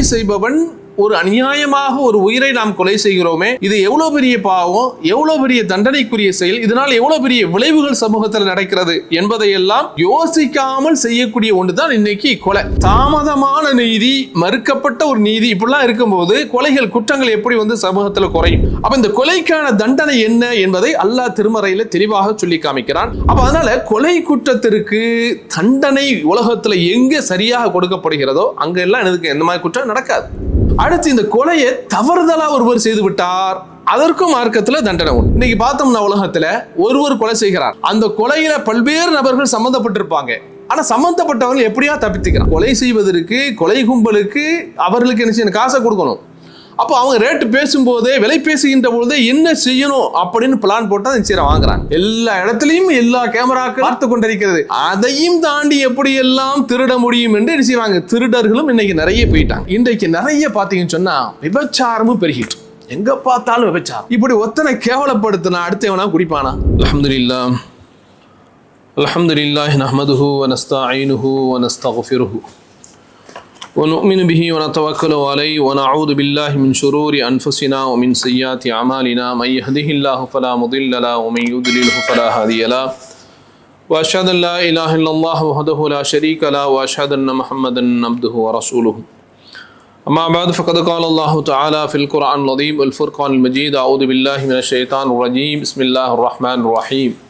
கொலை செய்பவன் ஒரு அநியாயமாக ஒரு உயிரை நாம் கொலை செய்கிறோமே இது எவ்வளவு பெரிய பாவம் எவ்வளவு பெரிய தண்டனைக்குரிய செயல் இதனால் எவ்வளவு பெரிய விளைவுகள் சமூகத்தில் நடக்கிறது என்பதையெல்லாம் யோசிக்காமல் செய்யக்கூடிய ஒன்றுதான் இன்னைக்கு கொலை. தாமதமான நீதி மறுக்கப்பட்ட ஒரு நீதி இப்படிலாம் இருக்கும்போது கொலைகள் குற்றங்கள் எப்படி வந்து சமூகத்தில் குறையும்? அப்ப இந்த கொலைக்கான தண்டனை என்ன என்பதை அல்லாஹ் திருமறையில தெளிவாக சொல்லி காமிக்கிறான். அப்ப அதனால கொலை குற்றத்திற்கு தண்டனை உலகத்துல எங்க சரியாக கொடுக்கப்படுகிறதோ அங்க எல்லாம் எனக்கு எந்த மாதிரி குற்றம் நடக்காது. அடுத்து இந்த கொலையை தவறுதலா ஒருவர் செய்து விட்டார். அதற்கும் மார்க்கத்துல தண்டனை உண்டு. இன்னைக்கு பார்த்தோம்னா உலகத்துல ஒருவர் கொலை செய்கிறார். அந்த கொலையில பல்வேறு நபர்கள் சம்பந்தப்பட்டிருப்பாங்க. ஆனா சம்பந்தப்பட்டவர்கள் எப்படியா தப்பித்துக்கிறான் கொலை செய்வதற்கு கொலை கும்பலுக்கு அவர்களுக்கு என்ன செய்யணும்? காசை கொடுக்கணும். அப்போ அவங்க ரேட்டு பேசும்போதே விலை பேசுகின்ற பொழுதே என்ன செய்யணும் அப்படின்னு பிளான் போட்டு அந்த சீரை வாங்குறாங்க. எல்லா இடத்துலையும் எல்லா கேமராக்கள் பார்த்து கொண்டிருக்கிறது. அதையும் தாண்டி எப்படி எல்லாம் திருட முடியும் என்று என்ன செய்வாங்க? திருடர்களும் இன்னைக்கு நிறைய போயிட்டாங்க. இன்றைக்கு நிறைய பார்த்தீங்கன்னு சொன்னா விபச்சாரமும் பெருகிட்டு. எங்க பார்த்தாலும் விபச்சாரம். இப்படி ஒத்தனை கேவலப்படுத்தினா அடுத்தவனா குடிப்பானா? அல்ஹம்துலில்லா அல்ஹம்துலில்லாஹி நஹ்மதுஹு வ நஸ்தஈனுஹு வ ஹூ ونؤمن به ونتوكل عليه ونعوذ بالله من شرور أنفسنا ومن سيئات أعمالنا. من يهده الله فلا مضل له ومن يضلله فلا هادي له. وأشهد أن لا إله إلا الله وحده لا شريك له وأشهد أن محمدا عبده ورسوله. أما بعد فقد قال الله تعالى في القرآن العظيم والفرقان المجيد أعوذ بالله من الشيطان الرجيم. بسم الله الرحمن الرحيم.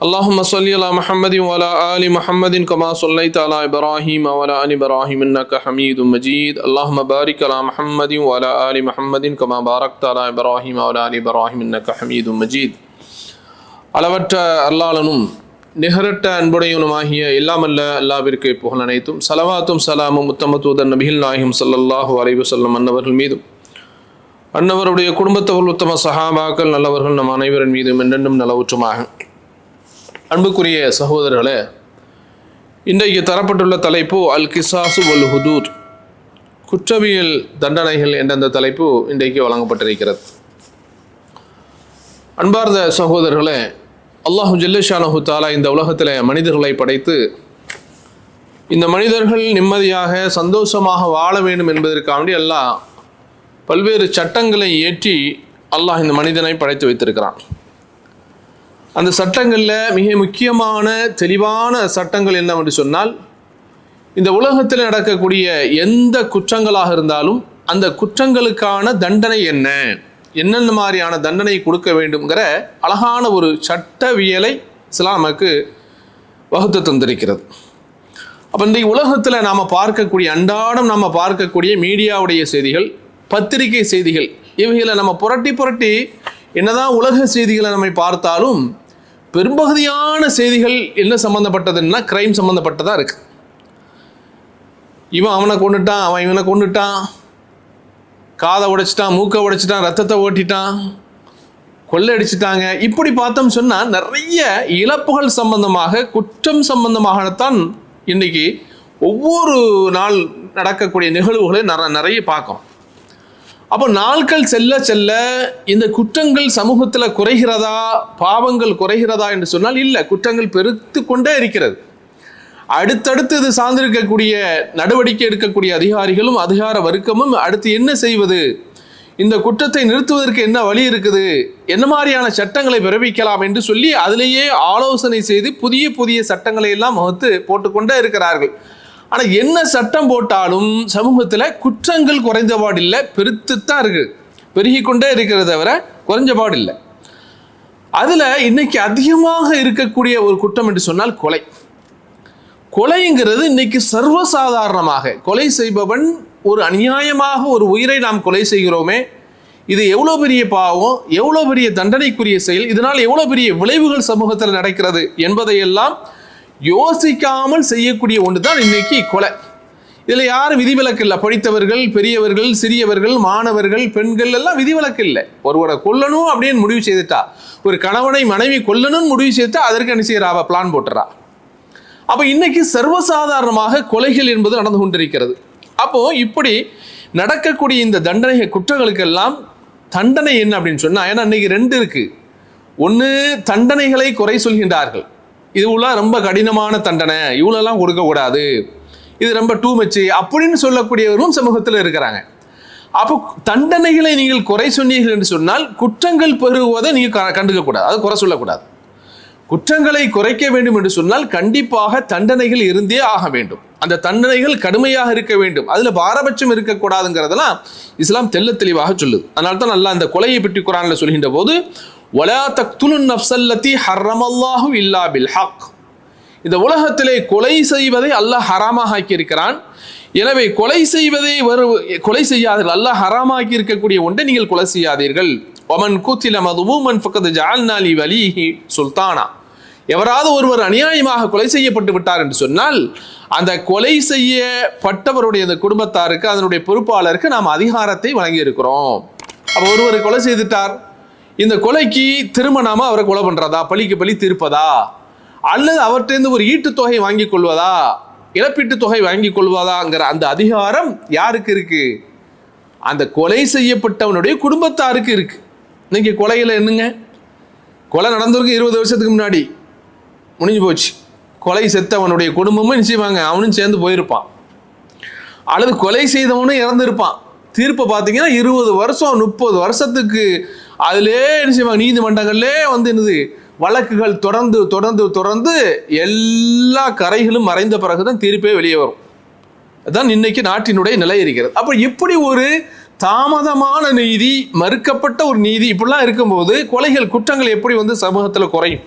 اللهم صل على محمد وعلى آل محمد كما صليت على إبراهيم وعلى آل إبراهيم إنك حميد مجيد اللهم بارك على محمد وعلى آل محمد كما باركت على إبراهيم وعلى آل إبراهيم إنك حميد مجيد அளவற்ற அல்லாளனும் நிகரட்ட அன்புடையவனுமாகிய எல்லாமல்ல அல்லாவிற்கு புகழ் அனைத்தும் சலவாத்தும் சலாமும் உத்தமத்துவதன் நபிகள் நாயகம் ஸல்லல்லாஹு அலைஹி வஸல்லம் அன்னவர்கள் மீதும் அன்னவருடைய குடும்பத்தவர்கள் உத்தம சஹாபாக்கள் நல்லவர்கள் நம் அனைவரின் மீதும் என்றென்றும் நலவுற்றுமாக அன்புக்குரிய சகோதரர்களே இன்றைக்கு தரப்பட்டுள்ள தலைப்பு அல் கிசாசு வல் ஹுதூத் குற்றவியல் தண்டனைகள் என்ற அந்த தலைப்பு இன்றைக்கு வழங்கப்பட்டிருக்கிறது. அன்பார்ந்த சகோதரர்களே அல்லாஹு ஜல்லேஷானஹு தாலா இந்த உலகத்தில் மனிதர்களை படைத்து இந்த மனிதர்கள் நிம்மதியாக சந்தோஷமாக வாழ வேண்டும் என்பதற்காண்டி அல்லாஹ் பல்வேறு சட்டங்களை ஏற்றி அல்லாஹ் இந்த மனிதனை படைத்து வைத்திருக்கிறான். அந்த சட்டங்களில் மிக முக்கியமான தெளிவான சட்டங்கள் என்னவென்று சொன்னால் இந்த உலகத்தில் நடக்கக்கூடிய எந்த குற்றங்களாக இருந்தாலும் அந்த குற்றங்களுக்கான தண்டனை என்ன? என்னென்ன மாதிரியான தண்டனை கொடுக்க வேண்டும்ங்கிற அழகான ஒரு சட்டவியலை இஸ்லாமுக்கு வகுத்து தந்திருக்கிறது. அப்போ இன்றைக்கு உலகத்தில் நாம் பார்க்கக்கூடிய அன்றாடம் நாம் பார்க்கக்கூடிய மீடியாவுடைய செய்திகள் பத்திரிகை செய்திகள் இவைகளை நம்ம புரட்டி புரட்டி என்னதான் உலக செய்திகளை நம்மை பார்த்தாலும் பெரும்பகுதியான செய்திகள் என்ன சம்மந்தப்பட்டதுன்னா கிரைம் சம்மந்தப்பட்டதாக இருக்கு. இவன் அவனை கொண்டுட்டான் அவன் இவனை கொண்டுட்டான் காதை உடைச்சிட்டான் மூக்கை உடைச்சிட்டான் ரத்தத்தை ஓட்டிட்டான். கொள்ளடிச்சிட்டாங்க இப்படி பார்த்தோம் சொன்னால் நிறைய இழப்புகள் சம்பந்தமாக குற்றம் சம்பந்தமாகத்தான் இன்னைக்கு ஒவ்வொரு நாள் நடக்கக்கூடிய நிகழ்வுகளை நிறைய பார்க்கும் அப்போ நாட்கள் செல்ல செல்ல இந்த குற்றங்கள் சமூகத்தில் குறைகிறதா பாவங்கள் குறைகிறதா என்று சொன்னால் இல்லை குற்றங்கள் பெருத்து கொண்டே இருக்கிறது. அடுத்தடுத்து இது சார்ந்திருக்கக்கூடிய நடவடிக்கை எடுக்கக்கூடிய அதிகாரிகளும் அதிகார வர்க்கமும் அடுத்து என்ன செய்வது? இந்த குற்றத்தை நிறுத்துவதற்கு என்ன வழி இருக்குது? என்ன மாதிரியான சட்டங்களை பிறப்பிக்கலாம் என்று சொல்லி அதிலேயே ஆலோசனை செய்து புதிய புதிய சட்டங்களை எல்லாம் வகுத்து போட்டுக்கொண்டே இருக்கிறார்கள். ஆனால் என்ன சட்டம் போட்டாலும் சமூகத்தில் குற்றங்கள் குறைந்தபாடு இல்லை பெருத்து பெருத்துத்தான் இருக்குது பெருகி கொண்டே இருக்கிறத தவிர குறைஞ்சபாடு இல்லை அதில் இன்னைக்கு அதிகமாக இருக்கக்கூடிய ஒரு குற்றம் என்று சொன்னால் கொலை. கொலைங்கிறது இன்னைக்கு சர்வசாதாரணமாக கொலை செய்பவன் ஒரு அநியாயமாக ஒரு உயிரை நாம் கொலை செய்கிறோமே இது எவ்வளோ பெரிய பாவம் எவ்வளோ பெரிய தண்டனைக்குரிய செயல் இதனால் எவ்வளோ பெரிய விளைவுகள் சமூகத்தில் நடக்கிறது என்பதையெல்லாம் யோசிக்காமல் செய்யக்கூடிய ஒன்று தான் இன்னைக்கு கொலை. இதில் யாரும் விதிவிலக்கு இல்லை. படித்தவர்கள் பெரியவர்கள் சிறியவர்கள் மாணவர்கள் பெண்கள் எல்லாம் விதிவிலக்கு இல்லை. ஒருவரை கொல்லணும் அப்படின்னு முடிவு செய்துட்டா. ஒரு கணவனை மனைவி கொல்லணும்னு முடிவு செய்துட்டா அதற்கு என்ன செய்யறா? அவள் பிளான் போட்டுறா. அப்போ இன்னைக்கு சர்வசாதாரணமாக கொலைகள் என்பது நடந்து கொண்டிருக்கிறது. அப்போ இப்படி நடக்கக்கூடிய இந்த தண்டனை குற்றங்களுக்கெல்லாம் தண்டனை என்ன அப்படின்னு சொன்னா ஏன்னா இன்னைக்கு ரெண்டு இருக்கு. ஒன்று தண்டனைகளை குறை சொல்கின்றார்கள். இதுவெல்லாம் ரொம்ப கடினமான தண்டனை. இவ்வளோலாம் கொடுக்கக்கூடாது. இது ரொம்ப டூ மச்சு அப்படின்னு சொல்லக்கூடியவரும் சமூகத்தில் இருக்கிறாங்க. அப்போ தண்டனைகளை நீங்கள் குறை சொன்னீர்கள் என்று சொன்னால் குற்றங்கள் பெருகுவதை நீங்கள் க- கண்டுக்கக்கூடாது. அது குறை சொல்லக்கூடாது. குற்றங்களை குறைக்க வேண்டும் என்று சொன்னால் கண்டிப்பாக தண்டனைகள் இருந்தே ஆக வேண்டும். அந்த தண்டனைகள் கடுமையாக இருக்க வேண்டும். அதில் பாரபட்சம் இருக்கக்கூடாதுங்கிறதெல்லாம் இஸ்லாம் தெல்ல தெளிவாக சொல்லுது. அதனால தான் நல்லா அந்த கொலையை பற்றி குரானில் சொல்கின்ற போது வலா தக்துலுன் நஃப்ஸல்லதி ஹர்ரமல்லாஹு இல்லா பில் ஹக் இந்த உலகத்திலே கொலை செய்வதை அல்லாஹ் ஹராமாக ஆக்கியிருக்கிறான். எனவே கொலை செய்வதை வரு கொலை செய்யாதீர்கள். அல்லாஹ் ஹராமாக்கி இருக்கக்கூடிய ஒன்றை நீங்கள் கொலை செய்யாதீர்கள். ஒமன் கூத்தில மதுமூமன் ஃபக்கது ஜால்நாலி வலிஹி சுல்தானா. எவராவது ஒருவர் அநியாயமாக கொலை செய்யப்பட்டு விட்டார் என்று சொன்னால் அந்த கொலை செய்யப்பட்டவருடைய அந்த குடும்பத்தாருக்கு அதனுடைய பொறுப்பாளருக்கு நாம் அதிகாரத்தை வழங்கியிருக்கிறோம். அப்போ ஒருவர் கொலை செய்துட்டார். இந்த கொலைக்கு திருமணமா அவரை கொலை பண்றதா? பழிக்கு பழி தீர்ப்பதா? அல்லது அவர்கிட்டருந்து ஒரு ஈட்டு தொகை வாங்கி கொள்வதா? இழப்பீட்டுத் தொகை வாங்கி கொள்வதாங்கிற அந்த அதிகாரம் யாருக்கு இருக்கு? அந்த கொலை செய்யப்பட்டவனுடைய குடும்பத்தாருக்கு இருக்கு. இன்னைக்கு கொலையில் என்னங்க? கொலை நடந்திருக்கு இருபது வருஷத்துக்கு முன்னாடி. முடிஞ்சு போச்சு. கொலை செத்தவனுடைய குடும்பமும் நிச்சயமாங்க அவனும் சேர்ந்து போயிருப்பான். அல்லது கொலை செய்தவனும் இறந்திருப்பான். தீர்ப்பை பார்த்தீங்கன்னா இருபது வருஷம் முப்பது வருஷத்துக்கு அதிலே என்ன செய்வாங்க? நீதிமன்றங்கள்லே வந்து என்னது? வழக்குகள் தொடர்ந்து தொடர்ந்து தொடர்ந்து எல்லா கரைகளும் மறைந்த பிறகுதான் தீர்ப்பே வெளியே வரும். அதான் இன்னைக்கு நாட்டினுடைய நிலை இருக்கிறது. அப்போ இப்படி ஒரு தாமதமான நீதி மறுக்கப்பட்ட ஒரு நீதி இப்படிலாம் இருக்கும்போது கொலைகள் குற்றங்கள் எப்படி வந்து சமூகத்தில் குறையும்?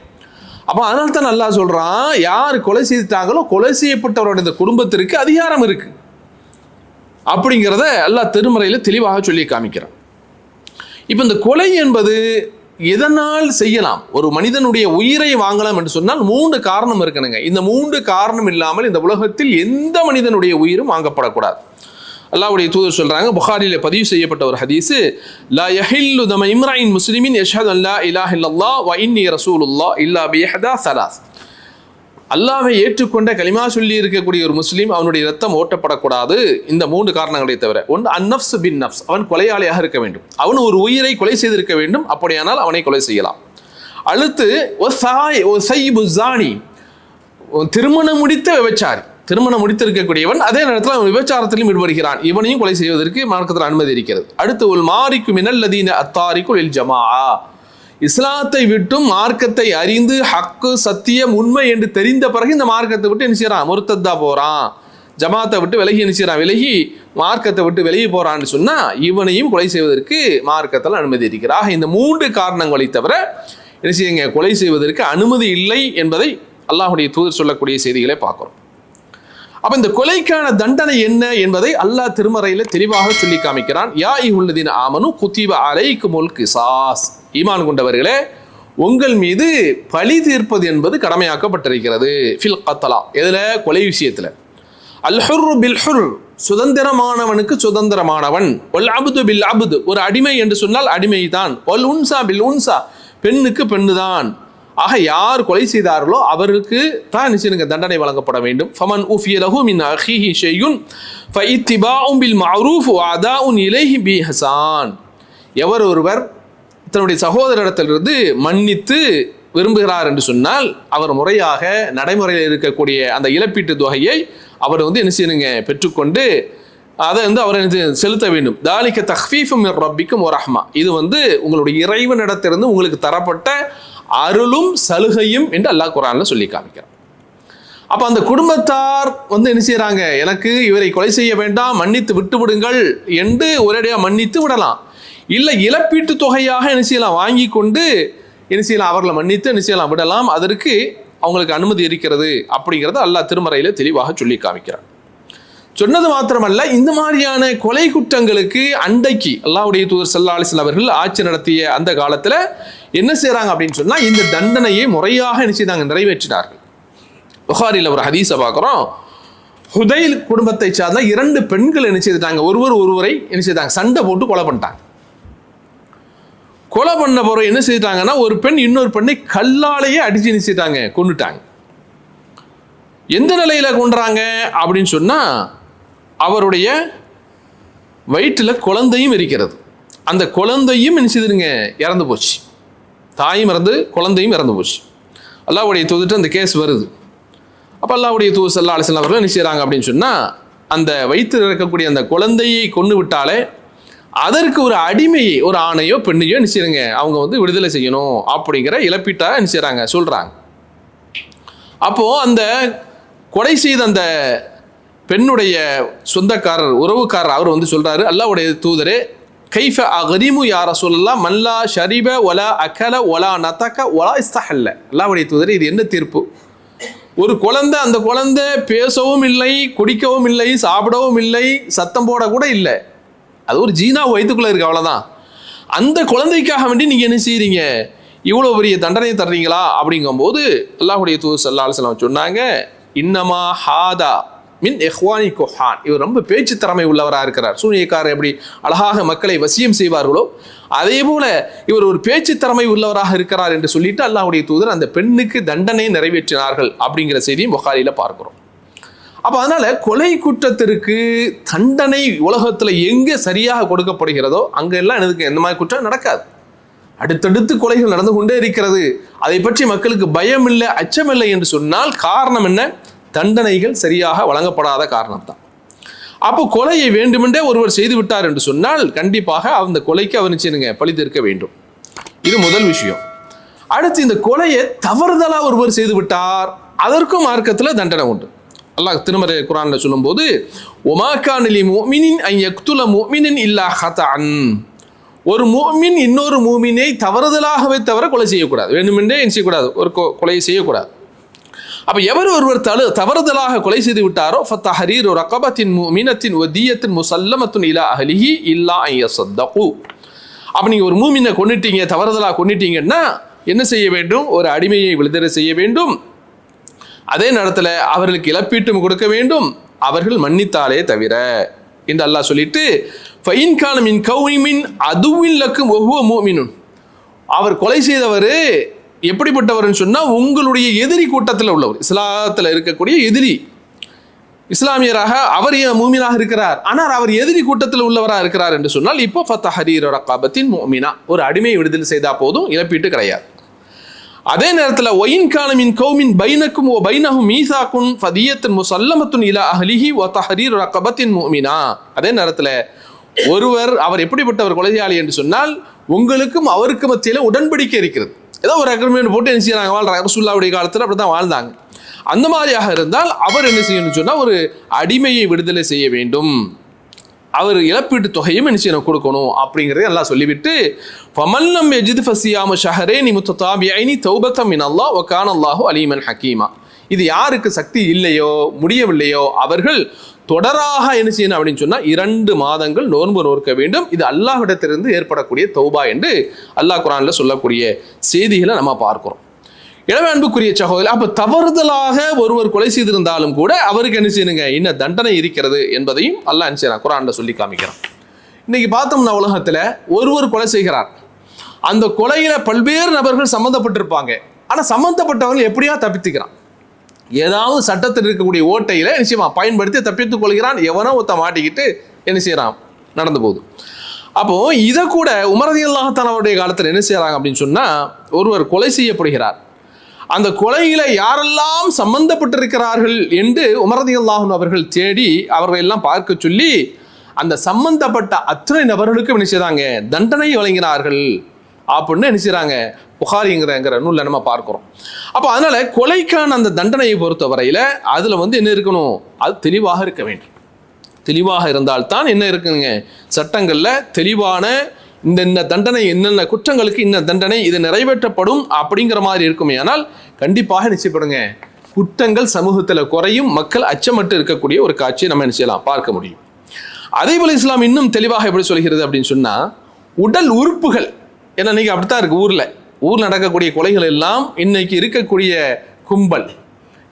அப்போ அதனால தான் நல்லா சொல்கிறான் யார் கொலை செய்துட்டாங்களோ கொலை செய்யப்பட்டவரோட இந்த குடும்பத்திற்கு அதிகாரம் இருக்கு. அப்படிங்கிறத எல்லா திருமறையில் தெளிவாக சொல்லி காமிக்கிறான். இப்போ இந்த கொலை என்பது எதனால் செய்யலாம்? ஒரு மனிதனுடைய உயிரை வாங்கலாம் என்று சொன்னால் மூன்று காரணம் இருக்கணுங்க. இந்த மூன்று காரணம் இல்லாமல் இந்த உலகத்தில் எந்த மனிதனுடைய உயிரும் வாங்கப்படக்கூடாது. அல்லாவுடைய தூதர் சொல்றாங்க புகாரில பதிவு செய்யப்பட்ட ஒரு ஹதீஸ் லா யஹில்லு தம இம்ராயின் முஸ்லிமின் யஷாத் அல்லா இலாஹ இல்லல்லாஹ் வ இன்னி ரசூலுல்லாஹ் இல்லா பிஹதா சலாஸ். அல்லாவை ஏற்றுக்கொண்ட கலிமா சொல்லி இருக்கக்கூடிய ஒரு முஸ்லீம் அவனுடைய ரத்தம் ஓட்டப்படக்கூடாது. இந்த மூன்று காரணங்களை தவிர. ஒன்று அந்நப்ஸ் பின் நப்ஸ் அவன் கொலையாளியாக இருக்க வேண்டும். அவன் ஒரு உயிரை கொலை செய்திருக்க வேண்டும். அப்படியானால் அவனை கொலை செய்யலாம். அடுத்து ஒரு சாய் ஒரு சைபு ஜானி. திருமணம் முடித்த விபச்சாரி. திருமணம் முடித்திருக்கக்கூடியவன் அதே நேரத்தில் அவன் விபச்சாரத்திலும் ஈடுபடுகிறான். இவனையும் கொலை செய்வதற்கு மார்க்கத்தில் அனுமதி இருக்கிறது. அடுத்து ஒரு மாரிக்கு மினல்லதீன அத்தாரிக்குள் ஜமா இஸ்லாத்தை விட்டும் மார்க்கத்தை அறிந்து ஹக்கு சத்தியம் உண்மை என்று தெரிந்த பிறகு இந்த மார்க்கத்தை விட்டு என்ன செய்யறான்? முருத்தத்தா போறான். ஜமாத்தை விட்டு விலகி என்ன செய்யறான்? விலகி மார்க்கத்தை விட்டு விலகி போறான்னு சொன்னா இவனையும் கொலை செய்வதற்கு மார்க்கத்தில் அனுமதி இருக்கிறார் இந்த மூன்று காரணங்களை தவிர என்ன செய்யுங்க? கொலை செய்வதற்கு அனுமதி இல்லை என்பதை அல்லாஹுடைய தூதர் சொல்லக்கூடிய செய்திகளை பார்க்குறோம். அப்ப இந்த கொலைக்கான தண்டனை என்ன என்பதை அல்லாஹ் திருமறையில தெளிவாக சொல்லி காமிக்கிறான். யா இஹுல்லதீன ஆமனு குத்திப அலைக்குமுல் கிசாஸ். ஈமான் கொண்டவர்களே உங்கள் மீது பழி தீர்ப்பது என்பது கடமையாக்கப்பட்டிருக்கிறது. ஃபில் கத்தலா எதுல? கொலை விஷயத்துல. அல்ஹுர் ஹுர்ரு பில் ஹுர் சுதந்திரமானவனுக்கு சுதந்திரமானவன். ஒல் அபுது பில் அபுது ஒரு அடிமை என்று சொன்னால் அடிமை தான் ஒல் உன்சா பில் உன்சா பெண்ணுக்கு பெண்ணு தான் ஆக யார் கொலை செய்தார்களோ அவருக்கு தான் நிச்சயங்க தண்டனை வழங்கப்பட வேண்டும். ஃபமன் உஃபிய லஹு மின் அஹிஹி ஷையுன் ஃபஇத்திபாஉம் பில் மஅரூஃப் அதா உன் இலைஹி பி ஹசான். எவர் ஒருவர் தன்னுடைய சகோதரிடத்திலிருந்து மன்னித்து விரும்புகிறார் என்று சொன்னால் அவர் முறையாக நடைமுறையில் இருக்கக்கூடிய அந்த இழப்பீட்டு தொகையை அவர் வந்து என்ன செய்யணுங்க பெற்றுக்கொண்டு அதை வந்து அவர் செலுத்த வேண்டும். தாலிக்க தஹ்ஃபீஃபும் ரப்பிக்கும் ஒரு ரஹ்மா. இது வந்து உங்களுடைய இறைவனிடத்திலிருந்து உங்களுக்கு தரப்பட்ட அருளும் சலுகையும் என்று அல்லாஹ் குரானில் சொல்லி காமிக்கிறான். அப்போ அந்த குடும்பத்தார் வந்து என்ன செய்கிறாங்க எனக்கு இவரை கொலை செய்ய வேண்டாம் மன்னித்து விட்டு விடுங்கள் என்று ஒரேடியாக மன்னித்து விடலாம். இல்லை இழப்பீட்டு தொகையாக என்ன செய்யலாம்? வாங்கி கொண்டு என்ன செய்யலாம்? அவர்களை மன்னித்து என்ன செய்யலாம்? விடலாம். அதற்கு அவங்களுக்கு அனுமதி இருக்கிறது அப்படிங்கிறத அல்லாஹ் திருமறையில் தெளிவாக சொல்லி காமிக்கிறார் சொன்னது மாத்திரமல்ல இந்த மாதிரியான கொலை குற்றங்களுக்கு அண்டைக்கு அல்லாவுடைய தூதர் சல்லா அலிஸ்லாம் அவர்கள் ஆட்சி நடத்திய அந்த காலத்தில் என்ன செய்கிறாங்க அப்படின்னு சொன்னால் இந்த தண்டனையை முறையாக என்ன செய்தாங்க? நிறைவேற்றினார்கள். புகாரில் ஒரு ஹதீஸை பார்க்குறோம். ஹுதைல் குடும்பத்தை சார்ந்த இரண்டு பெண்கள் என்ன செய்துட்டாங்க? ஒருவர் ஒருவரை என்ன செய்தாங்க? சண்டை போட்டு கொலை பண்ணிட்டாங்க. கொலை பண்ண போகிற என்ன செய்தாங்கன்னா ஒரு பெண் இன்னொரு பெண்ணை கல்லாலேயே அடிச்சு என்ன செய்தாங்க கொண்டுட்டாங்க எந்த நிலையில் கொண்டுறாங்க அப்படின்னு சொன்னால் அவருடைய வயிற்றில் குழந்தையும் இருக்கிறது. அந்த குழந்தையும் என்ன செய்திருங்க? இறந்து போச்சு. தாயும் இறந்து குழந்தையும் இறந்து போச்சு. அல்லாவுடைய தூதுட்டு அந்த கேஸ் வருது. அப்போ அல்லாவுடைய தூது சல்லா அலிஸ்லாம் அவர்கள் என்ன செய்கிறாங்க அப்படின்னு சொன்னால் அந்த வயிற்றில் இருக்கக்கூடிய அந்த குழந்தையை கொண்டு விட்டாலே அதற்கு ஒரு அடிமையை ஒரு ஆணையோ பெண்ணையோ என்ன செய்யுங்க அவங்க வந்து விடுதலை செய்யணும் அப்படிங்கிற இழப்பீட்டா என்ன செய்கிறாங்க சொல்கிறாங்க அப்போது அந்த கொலை செய்த அந்த பெண்ணுடைய சொந்தக்காரர் உறவுக்காரர் அவர் வந்து சொல்கிறாரு அல்லாவுடைய தூதரே கைஃப அகரிமு யார சொல்லலாம் மல்லா ஷரிப ஒலா அகல ஒலா நத்தக ஒலா இஸ்தஹல்ல. அல்லாவுடைய தூதர் இது என்ன தீர்ப்பு? ஒரு குழந்தை அந்த குழந்தை பேசவும் இல்லை குடிக்கவும் இல்லை சாப்பிடவும் இல்லை சத்தம் போட கூட இல்லை. அது ஒரு ஜீனா வயிற்றுக்குள்ளே இருக்கு அவ்வளோதான் அந்த குழந்தைக்காக வேண்டி நீங்கள் என்ன செய்கிறீங்க இவ்வளோ பெரிய தண்டனை தர்றீங்களா? அப்படிங்கும்போது அல்லாஹுடைய தூது சல்லா அலுவலாம் சொன்னாங்க இன்னமா ஹாதா மின் எஹ்வானி கொஹான் இவர் ரொம்ப பேச்சு திறமை உள்ளவராக இருக்கிறார். சூனியக்காரர் எப்படி அழகாக மக்களை வசியம் செய்வார்களோ அதே போல இவர் ஒரு பேச்சு திறமை உள்ளவராக இருக்கிறார் என்று சொல்லிட்டு அல்லாஹுடைய தூதர் அந்த பெண்ணுக்கு தண்டனை நிறைவேற்றினார்கள் அப்படிங்கிற செய்தியும் புகாரில பார்க்கிறோம். அப்போ அதனால கொலை குற்றத்திற்கு தண்டனை உலகத்துல எங்க சரியாக கொடுக்கப்படுகிறதோ அங்கெல்லாம் எனக்கு எந்த மாதிரி குற்றம் நடக்காது. அடுத்தடுத்து கொலைகள் நடந்து கொண்டே இருக்கிறது. அதை பற்றி மக்களுக்கு பயம் இல்லை அச்சம் இல்லை என்று சொன்னால் காரணம் என்ன? தண்டனைகள் சரியாக வழங்கப்படாத காரணம்தான். அப்போ கொலையை வேண்டுமென்றே ஒருவர் செய்து விட்டார் என்று சொன்னால் கண்டிப்பாக அந்த கொலைக்கு அவர் நிச்சயங்க பழி தீர்க்க வேண்டும். இது முதல் விஷயம். அடுத்து இந்த கொலையை தவறுதலாக ஒருவர் செய்து விட்டார். அதற்கும் மார்க்கத்தில் தண்டனை உண்டு. அல்லாஹ் திருமறை குரானில் சொல்லும்போது ஒமாக்கானிலி மோமினின் ஐ யக்துல முஃமினின் இல்லா ஹதான் ஒரு மூமின் இன்னொரு மூமினை தவறுதலாகவே தவிர கொலை செய்யக்கூடாது. வேண்டுமென்றே என்ன செய்யக்கூடாது. ஒரு கொலையை செய்யக்கூடாது. அப்போ எவர் ஒருவர் தழு தவறுதலாக கொலை செய்து விட்டாரோ ஃபத்தஹரீர் ரகபத்தின் மீனத்தின் ஒதியத்தின் முசல்லமத்துன் இலா அஹலிஹி இல்லா ஐயசத்தகு அப்போ நீங்கள் ஒரு மூமினை கொண்டுட்டீங்க தவறுதலாக கொண்டுட்டீங்கன்னா என்ன செய்ய வேண்டும்? ஒரு அடிமையை விழுதற செய்ய வேண்டும். அதே நேரத்தில் அவர்களுக்கு இழப்பீட்டும் கொடுக்க வேண்டும். அவர்கள் மன்னித்தாலே தவிர. என்று அல்லாஹ் சொல்லிட்டு ஃபைன் காலமின் கௌமின் அதுவில் லக்கும் ஒவ்வொரு மூமினும் அவர் கொலை செய்தவர் எப்படிப்பட்டவர்னு சொன்னால் உங்களுடைய எதிரி கூட்டத்தில் உள்ளவர். இஸ்லாத்தில் இருக்கக்கூடிய எதிரி. இஸ்லாமியராக அவர் மூமினாக இருக்கிறார். ஆனால் அவர் எதிரி கூட்டத்தில் உள்ளவராக இருக்கிறார் என்று சொன்னால் இப்போ ஃபத்தஹரீர் ரகாபத்தின் மூமினா. ஒரு அடிமையை விடுதலை செய்தால் போதும் இழப்பீட்டு கிடையாது. அதே நேரத்தில் ஒயின் காலமின் கௌமின் பைனக்கும் ஓ பைனகும் மீசாக்கும் ஃபதியத்தின் முசல்லமத்துன் இலா அஹ்லிஹி ஓ தஹரீர் ரகபத்தின் மூமினா. அதே நேரத்தில் ஒருவர் அவர் எப்படிப்பட்டவர் கொலையாளி என்று சொன்னால் உங்களுக்கும் அவருக்கு மத்தியில் உடன்படிக்கை இருக்கிறது. ஏதோ ஒரு அக்ரிமெண்ட் போட்டு என்ன செய்யறாங்க? வாழ்றாங்க. ரசூல்லாவுடைய காலத்தில் அப்படி தான் வாழ்ந்தாங்க. அந்த மாதிரியாக இருந்தால் அவர் என்ன செய்யணும்னு சொன்னால் ஒரு அடிமையை விடுதலை செய்ய வேண்டும். அவர் இழப்பீட்டு தொகையும் என்ன செய்யணும்? கொடுக்கணும் அப்படிங்கிறத எல்லாம் சொல்லிவிட்டு ஃபமல்லம் எஜித் ஃபசியாம ஷஹரே நீ முத்தாபி ஐனி தௌபத்தம் மின் அல்லாஹ் வக்கான் அல்லாஹு அலீமன் ஹக்கீமா இது யாருக்கு சக்தி இல்லையோ முடியவில்லையோ அவர்கள் தொடராக என்ன செய்யணும் அப்படின்னு சொன்னால் இரண்டு மாதங்கள் நோன்பு நோக்க வேண்டும். இது அல்லாஹ்விடத்திலிருந்து ஏற்படக்கூடிய தௌபா என்று அல்லாஹ் குரான்ல சொல்லக்கூடிய செய்திகளை நம்ம பார்க்குறோம். எனவே அன்புக்குரிய சகோதரி அப்போ தவறுதலாக ஒருவர் கொலை செய்திருந்தாலும் கூட அவருக்கு என்ன செய்யணுங்க? என்ன தண்டனை இருக்கிறது என்பதையும் அல்லாஹ் என்ன செய்யறான்? குரானில் சொல்லி காமிக்கிறான். இன்னைக்கு பார்த்தோம்னா உலகத்தில் ஒருவர் கொலை செய்கிறார். அந்த கொலையில் பல்வேறு நபர்கள் சம்மந்தப்பட்டிருப்பாங்க. ஆனால் சம்மந்தப்பட்டவர்கள் எப்படியா தப்பித்துக்கிறான்? ஏதாவது சட்டத்தில் இருக்கக்கூடிய ஓட்டையில நிச்சயமா பயன்படுத்தி தப்பித்துக் கொள்கிறான். எவனோ ஒருத்த மாட்டிக்கிட்டு என்ன செய்யறான் நடந்து போகுது. அப்போ இதை கூட உமரதி அல்லாஹத்தானவருடைய காலத்தில் என்ன செய்யறாங்க அப்படின்னு சொன்னா ஒருவர் கொலை செய்யப்படுகிறார். அந்த கொலையில யாரெல்லாம் சம்பந்தப்பட்டிருக்கிறார்கள் என்று உமரதி அல்லாஹன் அவர்கள் தேடி அவர்கள் எல்லாம் பார்க்க சொல்லி அந்த சம்பந்தப்பட்ட அத்தனை நபர்களுக்கும் என்ன செய்றாங்க? தண்டனை வழங்கினார்கள். அப்படின்னு என்ன செய்கிறாங்க புகாரிங்கிறங்கிற நூலில் நம்ம பார்க்கிறோம். அப்போ அதனால் கொலைக்கான அந்த தண்டனையை பொறுத்த வரையில் அதில் வந்து என்ன இருக்கணும்? அது தெளிவாக இருக்க வேண்டும். தெளிவாக இருந்தால்தான் என்ன இருக்குங்க? சட்டங்களில் தெளிவான இந்த இந்த தண்டனை என்னென்ன குற்றங்களுக்கு இந்த தண்டனை இது நிறைவேற்றப்படும் அப்படிங்கிற மாதிரி இருக்குமே. ஆனால் கண்டிப்பாக நிச்சயப்படுங்க. குற்றங்கள் சமூகத்தில் குறையும் மக்கள் அச்சமட்டு இருக்கக்கூடிய ஒரு காட்சியை நம்ம என்ன செய்யலாம்? பார்க்க முடியும். அதே போல இஸ்லாம் இன்னும் தெளிவாக எப்படி சொல்கிறது அப்படின்னு சொன்னால் உடல் உறுப்புகள் ஏன்னா நீங்கள் அப்படித்தான் இருக்கு ஊரில். ஊரில் நடக்கக்கூடிய கொலைகள் எல்லாம் இன்னைக்கு இருக்கக்கூடிய கும்பல்.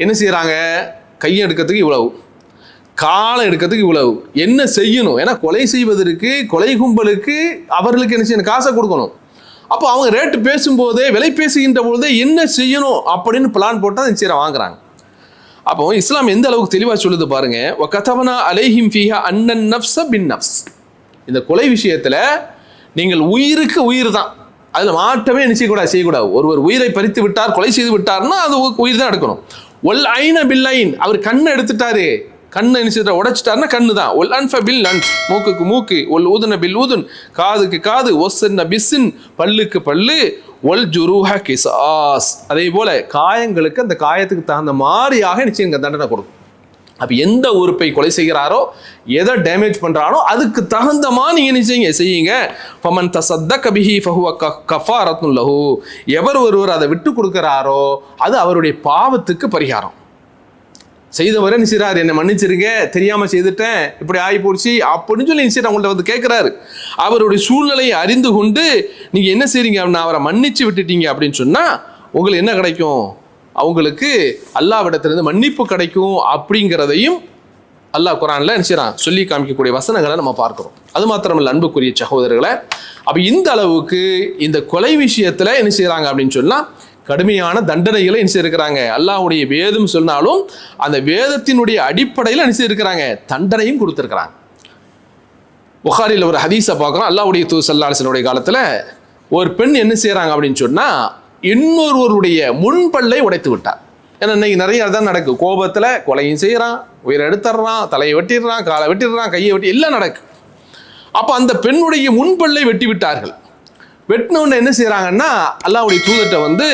என்ன செய்கிறாங்க கையை எடுக்கிறதுக்கு இவ்வளவு. காலம் எடுக்கிறதுக்கு இவ்வளவு. என்ன செய்யணும்? ஏன்னா கொலை செய்வதற்கு கொலை கும்பலுக்கு அவர்களுக்கு என்ன செய்யணும்? காசை கொடுக்கணும். அப்போ அவங்க ரேட்டு பேசும்போதே விலை பேசுகின்ற பொழுதே என்ன செய்யணும் அப்படின்னு பிளான் போட்டால் நிச்சயம் வாங்குறாங்க. அப்போ இஸ்லாம் எந்த அளவுக்கு தெளிவாக சொல்லுது பாருங்க. கதவனா அலைஹிம் ஃபீஹா அன்னன் நப்ஸ பின் நப்ஸ் இந்த கொலை விஷயத்தில் நீங்கள் உயிருக்கு உயிர் தான். அதில் மாற்றமே நிச்சயக்கூடாது செய்யக்கூடாது. ஒருவர் உயிரை பறித்து விட்டார் கொலை செய்து விட்டார்னா அது உயிர் தான் எடுக்கணும். ஒல் ஐன பில்லைன். அவர் கண்ணை எடுத்துட்டாரு. கண்ணை நினைச்சிட்டு உடைச்சிட்டாருன்னா கண்ணு தான். ஒல் அன்ஃப பில் அன்ஃப் மூக்குக்கு மூக்கு. ஒல் ஊதுன பில் ஊதுன். காதுக்கு காது. ஒசன்ன பிஸ்ஸின். பல்லுக்கு பல்லு. ஒல் ஜுரூஹ கிசாஸ். அதே போல காயங்களுக்கு அந்த காயத்துக்கு தகுந்த மாதிரியாக நிச்சயம் தண்டனை கொடுக்கும். அப்போ எந்த உறுப்பை கொலை செய்கிறாரோ எதை டேமேஜ் பண்ணுறாரோ அதுக்கு தகுந்தமாக நீங்கள் நிச்சயங்க செய்யுங்க. ஃபமன் தசத்த கபிஹி ஃபஹுவ க கஃபா ரத்னுல்லஹு எவர் ஒருவர் அதை விட்டு கொடுக்குறாரோ அது அவருடைய பாவத்துக்கு பரிகாரம். செய்தவரை நினைச்சார் என்னை மன்னிச்சிருங்க தெரியாமல் செய்துட்டேன் இப்படி ஆகி போச்சு அப்படின்னு சொல்லி நினைச்சிட்டு உங்கள்ட்ட வந்து கேட்குறாரு அவருடைய சூழ்நிலையை அறிந்து கொண்டு நீங்கள் என்ன செய்றீங்க? அப்படின்னா அவரை மன்னிச்சு விட்டுட்டீங்க அப்படின்னு சொன்னால் உங்களுக்கு என்ன கிடைக்கும்? அவங்களுக்கு அல்லாவிடத்திலிருந்து மன்னிப்பு கிடைக்கும் அப்படிங்கிறதையும் அல்லாஹ் குரான்ல நினைச்சான் சொல்லி காமிக்கக்கூடிய வசனங்களை நம்ம பார்க்குறோம். அது மாத்திரமல்ல அன்புக்குரிய சகோதரர்களை அப்ப இந்த அளவுக்கு இந்த கொலை விஷயத்துல என்ன செய்கிறாங்க அப்படின்னு சொன்னா கடுமையான தண்டனைகளை என்ன செய்யிருக்கிறாங்க அல்லாஹுடைய வேதம் சொன்னாலும் அந்த வேதத்தினுடைய அடிப்படையில் என்ன செய்யிருக்கிறாங்க தண்டனையும் கொடுத்துருக்குறாங்க. புகாரில் ஒரு ஹதீஸை பார்க்குறோம். அல்லாஹ்வுடைய தூ சல்லாசனுடைய காலத்தில் ஒரு பெண் என்ன செய்கிறாங்க அப்படின்னு சொன்னால் இன்னொருவருடைய முன்பல்லை உடைத்து விட்டார். ஏன்னா இன்னைக்கு நிறைய தான் நடக்கு. கோபத்தில் கொலையும் செய்கிறான் உயிரை எடுத்துடுறான் தலையை வெட்டிடுறான் காலை வெட்டிடுறான் கையை வெட்டி எல்லாம் நடக்கு. அப்போ அந்த பெண்ணுடைய முன்பல்லை வெட்டி விட்டார்கள். வெட்டினவுன்னு என்ன செய்கிறாங்கன்னா அல்லாவுடைய தூதர்கிட்ட வந்து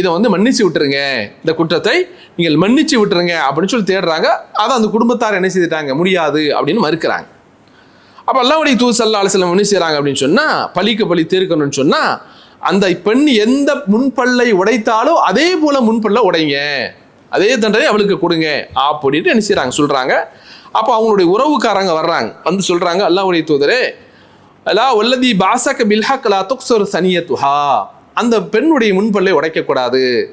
இதை வந்து மன்னிச்சு விட்டுருங்க. இந்த குற்றத்தை நீங்கள் மன்னிச்சு விட்டுருங்க அப்படின்னு சொல்லி தேடுறாங்க. அதை அந்த குடும்பத்தார் என்ன செய்துட்டாங்க? முடியாது அப்படின்னு மறுக்கிறாங்க. அப்போ அல்லாவுடைய தூது சல்லா அலிஸ்லாம் என்ன செய்கிறாங்க அப்படின்னு சொன்னால் பழிக்கு பழி தீர்க்கணும்னு சொன்னால் அந்த பெண் எந்த முன்பல்லை உடைத்தாலும் அதே போல முன்பல்ல உடைங்க. அதே தண்டனை அவளுக்கு கொடுங்க. அப்படின்ட்டு என்ன செய்கிறாங்க சொல்கிறாங்க அப்போ அவங்களுடைய உறவுக்காரங்க வர்றாங்க. வந்து சொல்கிறாங்க அல்லாவுடைய தூதரே அல்லா ஒல்லதி பாசக பில்ஹக் லா துக்சர் சனியத்துஹா. அந்த பெண்ணுடைய முன்பல்லை உடைக்கக்கூடாது.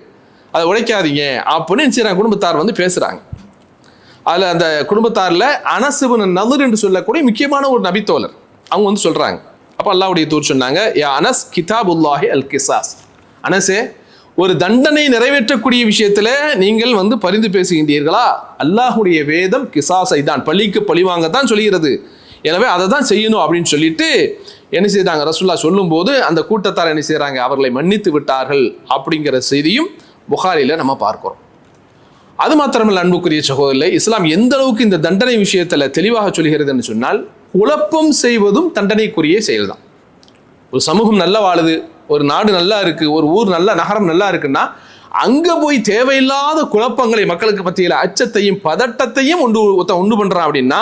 அதை உடைக்காதீங்க. அப்படின்னு என்ன செய்கிறாங்க குடும்பத்தார் வந்து பேசுகிறாங்க அதில் அந்த குடும்பத்தாரில் அனசுவன் நதுர் என்று சொல்லக்கூடிய முக்கியமான ஒரு நபித்தோழர். அவங்க வந்து சொல்கிறாங்க அப்போ அல்லாவுடைய தூர் சொன்னாங்க யா அனஸ் கிதாபுல்லாஹி அல் கிசாஸ் அனசே ஒரு தண்டனை நிறைவேற்றக்கூடிய விஷயத்துல நீங்கள் வந்து பரிந்து பேசுகின்றீர்களா? அல்லாஹுடைய வேதம் கிசாஸை தான் பழிக்கு பழிவாங்க தான் சொல்கிறது. எனவே அதை தான் செய்யணும் அப்படின்னு சொல்லிட்டு என்ன செய்தாங்க? ரசுல்லா சொல்லும்போது அந்த கூட்டத்தார் என்ன செய்கிறாங்க அவர்களை மன்னித்து விட்டார்கள் அப்படிங்கிற செய்தியும் புகாரில நம்ம பார்க்கிறோம். அது மாத்திரமல்ல அன்புக்குரிய சகோதரில் இஸ்லாம் எந்த அளவுக்கு இந்த தண்டனை விஷயத்துல தெளிவாக சொல்கிறதுன்னு சொன்னால் குழப்பம் செய்வதும் தண்டனைக்குரிய செயல்தான். ஒரு சமூகம் நல்லா வாழுது ஒரு நாடு நல்லா இருக்கு ஒரு ஊர் நல்ல நகரம் நல்லா இருக்குன்னா அங்க போய் தேவையில்லாத குழப்பங்களை மக்களுக்கு மத்தியில் அச்சத்தையும் பதட்டத்தையும் உண்டு ஒருத்தன் உண்டு பண்றான் அப்படின்னா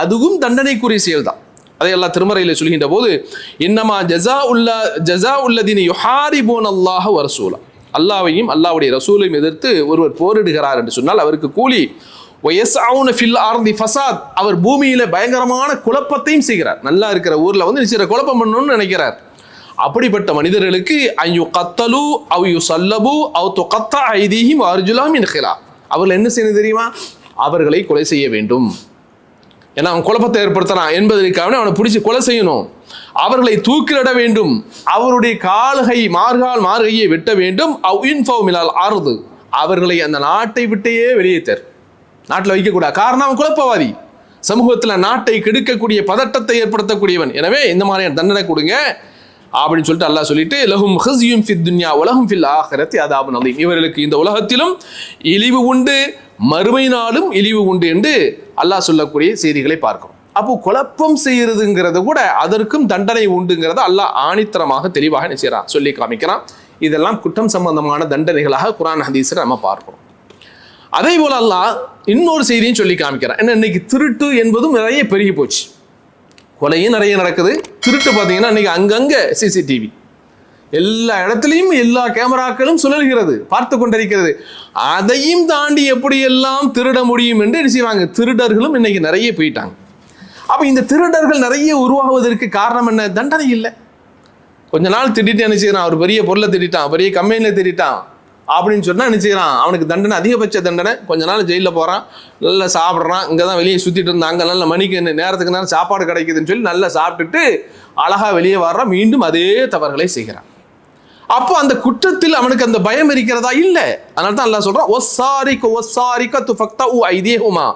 அதுவும் தண்டனைக்குரிய செயல்தான். அதையெல்லாம் திருமறையில் சொல்கின்ற போது இன்னமா ஜஸா உல்லா ஜஸா உள்ளதின் யுஹாரிபோன் அல்லாஹ் வரசூலா அல்லாவையும் அல்லாவுடைய ரசூலையும் எதிர்த்து ஒருவர் போரிடுகிறார் என்று சொன்னால் அவருக்கு கூலி ஃபசாத் அவர் பூமியில பயங்கரமான குழப்பத்தையும் செய்கிறார். நல்லா இருக்கிற ஊர்ல வந்து சில குழப்பம் பண்ணணும்னு நினைக்கிறார். அப்படிப்பட்ட மனிதர்களுக்கு ஐயு கத்தலு அவ் யு சல்லபு அவ் து கத்தா ஐதீஹிம் அர்ஜுலாம் இன்ஹிலா அவர்கள் என்ன செய்யணும் தெரியுமா? அவர்களை கொலை செய்ய வேண்டும். ஏன்னா அவன் குழப்பத்தை ஏற்படுத்தலாம் என்பதற்காக அவனை பிடிச்சி கொலை செய்யணும். அவர்களை தூக்கிலிட வேண்டும். அவருடைய கால்கை மார்கால் மார்கையை வெட்ட வேண்டும். அவ் இன்ஃபோ மிலால் ஆறுது அவர்களை அந்த நாட்டை விட்டேயே வெளியேற்றர் நாட்டில் வைக்கக்கூடாது. காரணம் அவன் குழப்பவாதி. சமூகத்தில் நாட்டை கெடுக்கக்கூடிய பதட்டத்தை ஏற்படுத்தக்கூடியவன். எனவே இந்த மாதிரியான தண்டனை கொடுங்க. அப்படின்னு சொல்லிட்டு அல்லாஹ் சொல்லிட்டு லஹும் ஹஸ்யும் ஃபித் துன்யா உலகம் ஃபில் ஆகரத்தி அதாபு நலீம் இவர்களுக்கு இந்த உலகத்திலும் இழிவு உண்டு மறுமை நாளும் இழிவு உண்டு என்று அல்லாஹ் சொல்லக்கூடிய செய்திகளை பார்க்கிறோம். அப்போ குழப்பம் செய்யறதுங்கிறது கூட அதற்கும் தண்டனை உண்டுங்கிறத அல்லாஹ் ஆணித்தரமாக தெளிவாக நினைச்சான் சொல்லி காமிக்கிறான். இதெல்லாம் குற்றம் சம்பந்தமான தண்டனைகளாக குரான் ஹதீஸில் நம்ம பார்க்கிறோம். அதே போல அல்லாஹ் இன்னொரு செய்தியும் சொல்லி காமிக்கிறான். ஏன்னா இன்னைக்கு திருட்டு என்பதும் நிறைய பெருகி போச்சு. கொலையும் நிறைய நடக்குது. திருட்டு பார்த்தீங்கன்னா இன்னைக்கு அங்கங்க சிசிடிவி எல்லா இடத்துலையும் எல்லா கேமராக்களும் சுழல்கிறது பார்த்து கொண்டிருக்கிறது. அதையும் தாண்டி எப்படியெல்லாம் திருட முடியும் என்று என்ன செய்வாங்க? திருடர்களும் இன்னைக்கு நிறைய போயிட்டாங்க. அப்போ இந்த திருடர்கள் நிறைய உருவாகுவதற்கு காரணம் என்ன? தண்டனை இல்லை. கொஞ்ச நாள் திட்டிட்டு என்ன செய்யறான்? அவர் பெரிய பொருளை திட்டான் பெரிய கம்பெனியில் திட்டான் அப்படின்னு சொன்னா என்ன செய்கிறான் அவனுக்கு தண்டனை அதிகபட்ச தண்டனை. கொஞ்ச நாள் ஜெயிலில் போகிறான் நல்லா சாப்பிட்றான். இங்கே தான் வெளியே சுற்றிட்டு இருந்தான். அங்கே நல்ல மணிக்கு நேரத்துக்கு நேரம் சாப்பாடு கிடைக்குதுன்னு சொல்லி நல்லா சாப்பிட்டுட்டு அழகாக வெளியே வர்றான். மீண்டும் அதே தவறுகளை செய்கிறான். அப்போ அந்த குற்றத்தில் அவனுக்கு அந்த பயம் இருக்கிறதா? இல்லை. அதனால தான் எல்லாம் சொல்கிறான் ஒஸ்ஸாரிக ஒசாரிக்க துஃபக்தா உ ஜஸாஅம்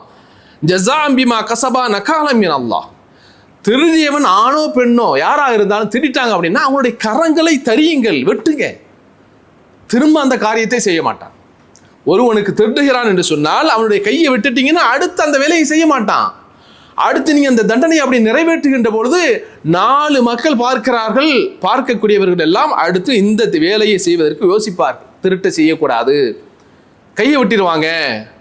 ஜசாம்பிமா கசபா நகாலம் மின் அல்லாஹ் திருதியவன் ஆணோ பெண்ணோ யாராக இருந்தாலும் திருடிட்டாங்க அப்படின்னா அவனுடைய கரங்களை தரியுங்கள் வெட்டுங்க. திரும்ப அந்த காரியத்தை செய்ய மாட்டான். ஒருவனுக்கு திருடுகிறான் என்று சொன்னால் அவனுடைய கையை விட்டுட்டீங்கன்னா அடுத்து அந்த வேலையை செய்ய மாட்டான். அடுத்து நீங்கள் அந்த தண்டனையை அப்படி நிறைவேற்றுகின்ற பொழுது நாலு மக்கள் பார்க்கிறார்கள் பார்க்கக்கூடியவர்கள் எல்லாம் அடுத்து இந்த வேலையை செய்வதற்கு யோசிப்பார். திருட்ட செய்யக்கூடாது. கையை விட்டிருவாங்க.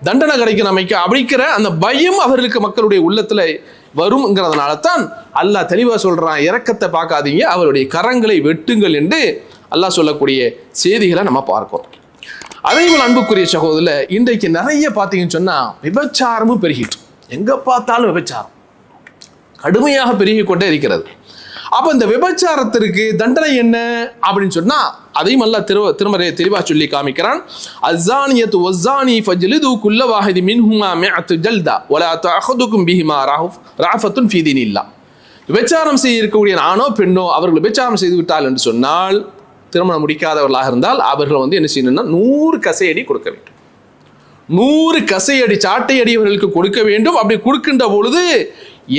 தண்டனை கிடைக்கும் அமைக்க அப்படிங்கிற அந்த பயம் அவர்களுக்கு மக்களுடைய உள்ளத்தில் வரும்ங்கிறதுனால தான் அல்லாஹ் தெளிவாக சொல்கிறான் இறக்கத்தை பார்க்காதீங்க அவருடைய கரங்களை வெட்டுங்கள் என்று அல்லாஹ் சொல்லக்கூடிய செய்திகளை நம்ம பார்க்கிறோம் அதே போல் அன்புக்குரிய சகோதரில் இன்றைக்கு நிறைய பார்த்தீங்கன்னு சொன்னால் விபச்சாரமும் பெருகிட்டு. எங்கே பார்த்தாலும் விபச்சாரம். கடுமையாக பெருகி கொண்டே இருக்கிறது. அப்போ இந்த விபச்சாரத்திற்கு தண்டனை என்ன அப்படின்னு சொன்னால் அதையும் அல்ல திரு திருமறையை தெளிவாக சொல்லி காமிக்கிறான். அசானியத் ஒசானி ஃபஜ்லிது குல்ல வாஹிதி மின்ஹுமா மிஅத்து ஜல்தா வலா தஅഖுதுகும் பிஹிமா ராஃப் ராஃபத்துன் ஃபீதின் இல்லா. விபச்சாரம் செய்ய இருக்கக்கூடிய ஆணோ பெண்ணோ அவர்கள் விபச்சாரம் செய்து விட்டால் என்று சொன்னால் திருமணம் முடிக்காதவர்களாக இருந்தால் அவர்கள் வந்து என்ன செய்யணும்னா நூறு கசையடி கொடுக்க வேண்டும். நூறு கசையடி சாட்டையடி அவர்களுக்கு கொடுக்க வேண்டும். அப்படி கொடுக்கின்ற பொழுது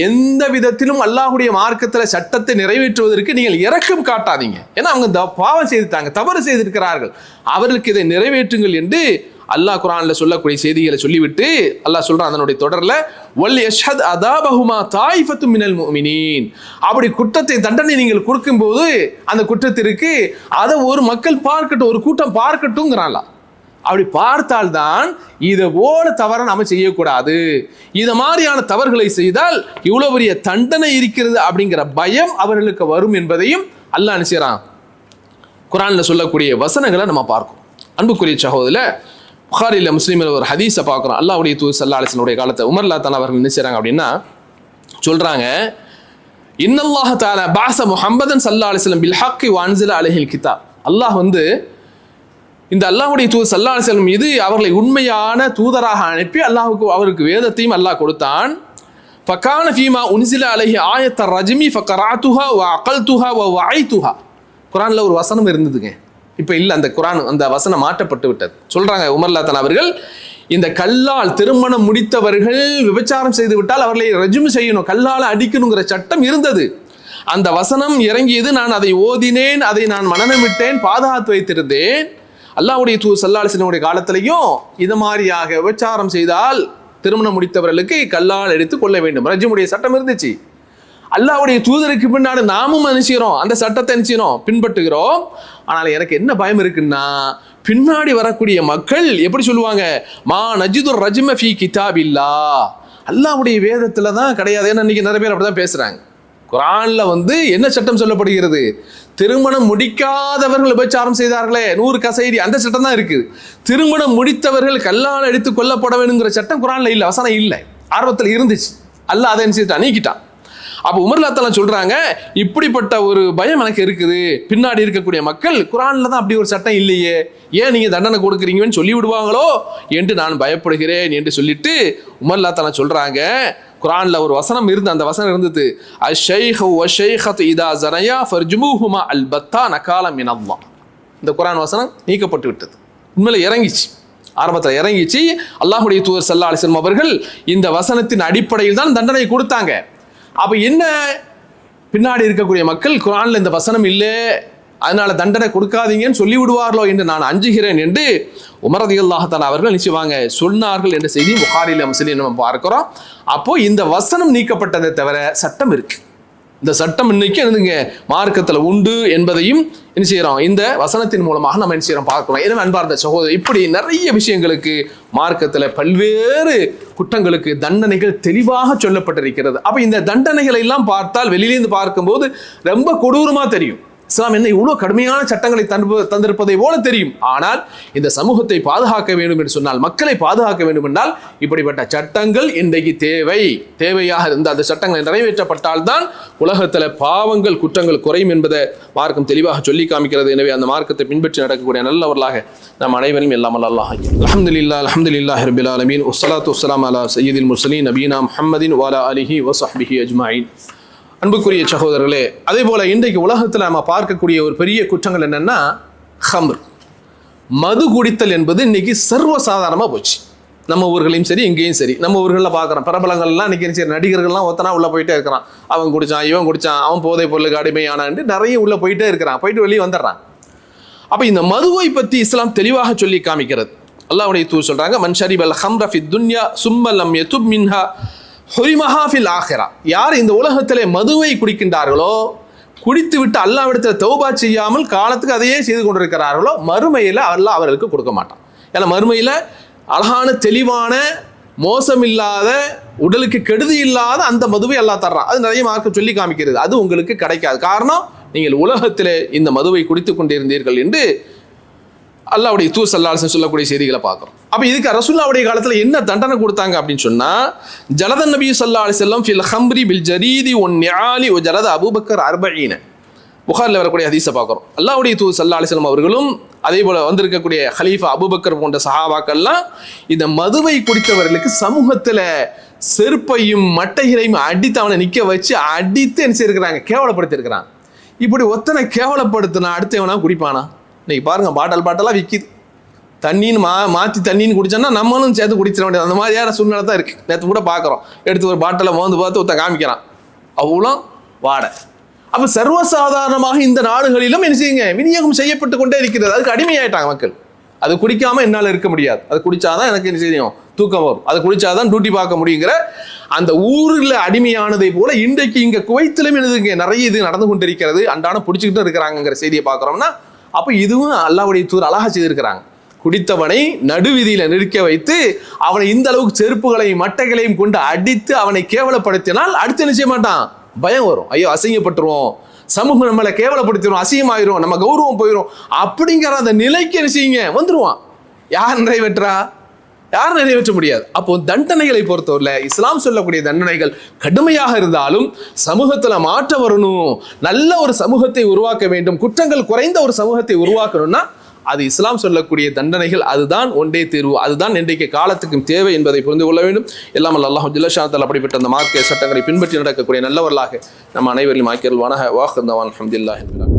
எந்த விதத்திலும் அல்லாஹுடைய மார்க்கத்தில் சட்டத்தை நிறைவேற்றுவதற்கு நீங்கள் இரக்கம் காட்டாதீங்க. ஏன்னா அவங்க பாவம் செய்துட்டாங்க தவறு செய்திருக்கிறார்கள். அவர்களுக்கு இதை நிறைவேற்றுங்கள் என்று அல்லாஹ் குரான்ல சொல்லக்கூடிய செய்திகளை சொல்லிவிட்டு அல்லாஹ் சொல்றான் அதனுடைய தொடர்ல ஒல் யஷ்ஹத் அதாபஹுமா தாயிஃபத்து மினல் அப்படி குற்றத்தை தண்டனை நீங்கள் கொடுக்கும்போது அந்த குற்றத்திற்கு அதை ஒரு மக்கள் பார்க்கட்டும் ஒரு கூட்டம் பார்க்கட்டும்ங்கிறான்ல. அப்படி பார்த்தால்தான் இதை போல தவறை நாம செய்யக்கூடாது. இது மாதிரியான தவறுகளை செய்தால் இவ்வளவு பெரிய தண்டனை இருக்கிறது அப்படிங்கிற பயம் அவர்களுக்கு வரும் என்பதையும் அல்லாஹ் நினைச்சான் குரானில் குரான்ல சொல்லக்கூடிய வசனங்களை நம்ம பார்க்கும் அன்புக்குரிய சகோதரில் புகாரில் முஸ்லீமில் ஒரு ஹதீஸை பார்க்குறோம். அல்லாவுடைய தூ சல்லா அலிஸ்லனுடைய காலத்தை உமர்லா தான் அவர்கள் என்ன செய்றாங்க அப்படின்னா சொல்கிறாங்க இன்னல்லாஹ தாலா பாச முஹம்மதன் சல்லா அலிஸ்லம் பில் ஹக்கி வான்சில அலஹில் கிதாப். அல்லாஹ் வந்து இந்த அல்லாஹுடைய தூது சல்லா அலிஸ்லம் மீது அவர்களை உண்மையான தூதராக அனுப்பி அல்லாஹுக்கு அவருக்கு வேதத்தையும் அல்லாஹ் கொடுத்தான். ஃபக்கான ஃபீமா உன்சில அலஹி ஆயத்த ரஜ்மி ஃபக்கராத்துஹா வ அகல்துஹா வ துஹா குரானில் ஒரு வசனம் இருந்ததுங்க. இப்போ இல்லை அந்த குரான் அந்த வசனம் மாற்றப்பட்டு விட்டது. சொல்கிறாங்க உமர்லாத்தன் அவர்கள் இந்த கல்லால் திருமணம் முடித்தவர்கள் விபச்சாரம் செய்து விட்டால் அவர்களை ரஜும் செய்யணும் கல்லால் அடிக்கணுங்கிற சட்டம் இருந்தது. அந்த வசனம் இறங்கியது நான் அதை ஓதினேன் அதை நான் மனநமிட்டேன் பாதுகாத்து வைத்திருந்தேன். அல்லாவுடைய தூ சல்லாஹனுடைய காலத்திலையும் இது மாதிரியாக விபச்சாரம் செய்தால் திருமணம் முடித்தவர்களுக்கு கல்லால் எடுத்து கொள்ள வேண்டும். ரஜிமுடைய சட்டம் இருந்துச்சு. அல்லாவுடைய தூதருக்கு பின்னாடி நாமும் நினைச்சுக்கிறோம் அந்த சட்டத்தை நினைச்சுக்கிறோம் பின்பற்றுகிறோம். ஆனால் எனக்கு என்ன பயம் இருக்குன்னா பின்னாடி வரக்கூடிய மக்கள் எப்படி சொல்லுவாங்க? மா நஜிதுர் ரஜ்ம ஃபி கிதாபில்லா அல்லாஹ்வுடைய வேதத்தில் தான் கிடையாது. ஏன்னா நிறைய பேர் அப்படி தான் பேசுகிறாங்க குரானில் வந்து என்ன சட்டம் சொல்லப்படுகிறது? திருமணம் முடிக்காதவர்கள் விபச்சாரம் செய்தார்களே. நூறு கசைடி அந்த சட்டம் தான் இருக்குது. திருமணம் முடித்தவர்கள் கல்லால் அடித்து கொல்லப்பட வேணுங்கிற சட்டம் குரானில் இல்லை. வசனம் இல்லை. ஆர்வத்தில் இருந்துச்சு. அல்லாஹ் அதை என்ன நீக்கிட்டான். அப்போ உமர்லாத்தலாம் சொல்றாங்க இப்படிப்பட்ட ஒரு பயம் எனக்கு இருக்குது. பின்னாடி இருக்கக்கூடிய மக்கள் குரான்ல தான் அப்படி ஒரு சட்டம் இல்லையே. ஏன் நீங்க தண்டனை கொடுக்குறீங்கன்னு சொல்லி விடுவாங்களோ என்று நான் பயப்படுகிறேன் என்று சொல்லிட்டு உமர்லாத்தலாம் சொல்றாங்க. குரான்ல ஒரு வசனம் இருந்து அந்த வசனம் இருந்தது. அஷைஹு வஷைஹத் இதா ஜனயா ஃபர்ஜுமுஹுமா அல் பத்தா நகாலம் இனவ்வா இந்த குரான் வசனம் நீக்கப்பட்டு விட்டது. உண்மையில இறங்கிச்சு. ஆரம்பத்தில் இறங்கிச்சு. அல்லாஹுடைய தூதர் சல்லா அலிஸ்லம் அவர்கள் இந்த வசனத்தின் அடிப்படையில் தான் தண்டனை கொடுத்தாங்க. அப்போ என்ன? பின்னாடி இருக்கக்கூடிய மக்கள் குரானில் இந்த வசனம் இல்லை. அதனால தண்டனை கொடுக்காதீங்கன்னு சொல்லி விடுவார்களோ என்று நான் அஞ்சுகிறேன் என்று உமரதி அல்லாஹால அவர்கள் நிச்சயவாங்க சொன்னார்கள் என்ற செய்தி புகாரில் முஸ்லீம் நம்ம பார்க்கிறோம். அப்போ இந்த வசனம் நீக்கப்பட்டதை தவிர சட்டம் இருக்குது இந்த சட்டம் இன்னைக்கு என்னதுங்க? மார்க்கத்தில் உண்டு என்பதையும் என்ன செய்கிறோம் இந்த வசனத்தின் மூலமாக நம்ம என்ன செய்கிறோம் பார்க்கிறோம். எனவே அன்பார்ந்த சகோதரர் இப்படி நிறைய விஷயங்களுக்கு மார்க்கத்தில் பல்வேறு குற்றங்களுக்கு தண்டனைகள் தெளிவாக சொல்லப்பட்டிருக்கிறது. அப்போ இந்த தண்டனைகளை எல்லாம் பார்த்தால் வெளியிலேருந்து பார்க்கும்போது ரொம்ப கொடூரமாக தெரியும். இஸ்லாம் என்ன இவ்வளோ கடுமையான சட்டங்களை தந்து தந்திருப்பதை போல தெரியும். ஆனால் இந்த சமூகத்தை பாதுகாக்க வேண்டும் என்று சொன்னால் மக்களை பாதுகாக்க வேண்டும் என்றால் இப்படிப்பட்ட சட்டங்கள் இன்றைக்கு தேவை. தேவையாக இருந்த அந்த சட்டங்கள் நிறைவேற்றப்பட்டால்தான் உலகத்தில் பாவங்கள் குற்றங்கள் குறையும் என்பதை மார்க்கம் தெளிவாக சொல்லி காமிக்கிறது. எனவே அந்த மார்க்கத்தை பின்பற்றி நடக்கக்கூடிய நல்லவர்களாக நம் அனைவரும் எல்லாம் அல்லாஹ் அலமதுல்லா அலமதுல்லாஹி ரபில் ஆலமீன். வஸ்ஸலாத்து உஸ்லாம் அலா சையீதில் முஸ்லீம் நபீனா முஹம்மதின் வாலா அலிஹி வசஹ்பிஹி அஜ்மாயின். அன்புக்குரிய சகோதரர்களே அதே போல இன்றைக்கு உலகத்தில் நம்ம பார்க்கக்கூடிய ஒரு பெரிய குற்றங்கள் என்னன்னா ஹம்ர் மது குடித்தல் என்பது இன்னைக்கு சர்வசாதாரணமாக போச்சு. நம்ம ஊர்களையும் சரி இங்கேயும் சரி. நம்ம ஊர்களில் பார்க்குறோம் பிரபலங்கள்லாம் இன்னைக்கு சரி நடிகர்கள்லாம் ஒத்தனா உள்ளே போயிட்டே இருக்கிறான். அவன் குடிச்சான் இவன் குடிச்சான் அவன் போதை பொருளுக்கு அடிமையானான்ட்டு நிறைய உள்ளே போயிட்டே இருக்கிறான். போயிட்டு வெளியே வந்துடுறான். அப்போ இந்த மதுவை பற்றி இஸ்லாம் தெளிவாக சொல்லி காமிக்கிறது. அல்லாவுடைய தூ சொல்கிறாங்க மன் ஷரிபல் ஹம்ர ஃபி துன்யா சும்மலம் யதுப் மின்ஹா. ஹொரிமஹாஃபில் ஆஹிரா. யார் இந்த உலகத்திலே மதுவை குடிக்கின்றார்களோ குடித்து விட்டு அல்லாவிடத்தில் தௌபா செய்யாமல் காலத்துக்கு அதையே செய்து கொண்டிருக்கிறார்களோ மறுமையில் அல்லாஹ் அவர்களுக்கு கொடுக்க மாட்டான். ஏன்னா மறுமையில் அழகான தெளிவான மோசமில்லாத உடலுக்கு கெடுதி இல்லாத அந்த மதுவை எல்லாம் தர்றான். அது நிறைய மார்க்க சொல்லி காமிக்கிறது. அது உங்களுக்கு கிடைக்காது. காரணம் நீங்கள் உலகத்திலே இந்த மதுவை குடித்து கொண்டிருந்தீர்கள் என்று அல்லாவுடைய தூ சல்லாசன் சொல்லக்கூடிய செய்திகளை பார்க்குறோம். அப்போ இதுக்கு ரசுல்லாவுடைய காலத்தில் என்ன தண்டனை கொடுத்தாங்க அப்படின்னு சொன்னால் ஜலதன் நபி சல்லா அலி செல்லம் ஃபில் ஹம்ரி பில் ஜரீதி ஒன் ஞாலி ஒ ஜலத அபூபக்கர் அர்பீன புகாரில் வரக்கூடிய ஹதீஸை பார்க்குறோம். அல்லாவுடைய தூ சல்லா அலிஸ்லாம் அவர்களும் அதே போல் வந்திருக்கக்கூடிய ஹலீஃபா அபூபக்கர் போன்ற சஹாபாக்கள்லாம் இந்த மதுவை குடித்தவர்களுக்கு சமூகத்தில் செருப்பையும் மட்டைகளையும் அடித்து அவனை நிற்க வச்சு அடித்து என்ன செய்யிருக்கிறாங்க கேவலப்படுத்தியிருக்கிறான். இப்படி ஒத்தனை கேவலப்படுத்தினா அடுத்தவனா குடிப்பானா? இன்னைக்கு பாருங்கள் பாட்டல் பாட்டலாக விற்கிது தண்ணின்னு மா மாற்றி தண்ணின்னு குடித்தோம்னா நம்மளும் சேர்த்து குடிச்சிட வேண்டியது. அந்த மாதிரியான சூழ்நிலை தான் இருக்குது நேற்று கூட பார்க்குறோம் எடுத்து ஒரு பாட்டில் மோந்து பார்த்து ஒருத்த காமிக்கிறான். அவ்வளோ வாடை. அப்போ சர்வசாதாரணமாக இந்த நாடுகளிலும் என்ன செய்யுங்க? விநியோகம் செய்யப்பட்டு கொண்டே இருக்கிறது. அதுக்கு அடிமையாயிட்டாங்க மக்கள். அது குடிக்காமல் என்னால் இருக்க முடியாது. அது குடித்தாதான் எனக்கு என்ன செய்யும்? தூக்கம் வரும். அது குடித்தாதான் டியூட்டி பார்க்க முடியுங்கிற அந்த ஊரில் அடிமையானதை போல இன்றைக்கு இங்கே குவைத்திலும் என்னதுங்க நிறைய இது நடந்து கொண்டிருக்கிறது. அன்றாடம் பிடிச்சிக்கிட்டு இருக்கிறாங்கிற செய்தியை பார்க்குறோம்னா அப்போ இதுவும் அல்லாவுடைய தூர் அழகா செய்திருக்கிறாங்க. குடித்தவனை நடுவீதியில நிற்க வைத்து அவனை இந்த அளவுக்கு செருப்புகளையும் மட்டைகளையும் கொண்டு அடித்து அவனை கேவலப்படுத்தினால் அடுத்து நிச்சய மாட்டான்? பயம் வரும். ஐயோ அசிங்கப்பட்டுருவோம். சமூகம் நம்மளை கேவலப்படுத்திடும் அசிங்கமாயிரும் நம்ம கௌரவம் போயிடும் அப்படிங்கிற அந்த நிலைக்கு என்ன செய்யுங்க வந்துருவான். யார் நிறைவேற்றா யாரும் நிறைவேற்ற முடியாது. அப்போ தண்டனைகளை பொறுத்தவரையில் இஸ்லாம் சொல்லக்கூடிய தண்டனைகள் கடுமையாக இருந்தாலும் சமூகத்தில் மாற்றம் வரணும். நல்ல ஒரு சமூகத்தை உருவாக்க வேண்டும். குற்றங்கள் குறைந்த ஒரு சமூகத்தை உருவாக்கணும்னா அது இஸ்லாம் சொல்லக்கூடிய தண்டனைகள் அதுதான் ஒன்றே தீர்வு. அதுதான் இன்றைக்கு காலத்துக்கும் தேவை என்பதை புரிந்து கொள்ள வேண்டும். எல்லாம் அல்லாஹும் ஜில்லஷாத்தில் அப்படிப்பட்ட அந்த மார்க்க சட்டங்களை பின்பற்றி நடக்கக்கூடிய நல்லவர்களாக நம்ம அனைவரையும் ஆக்கியல்வான வாஹர்தவான் அஹமதுல்லாஹ்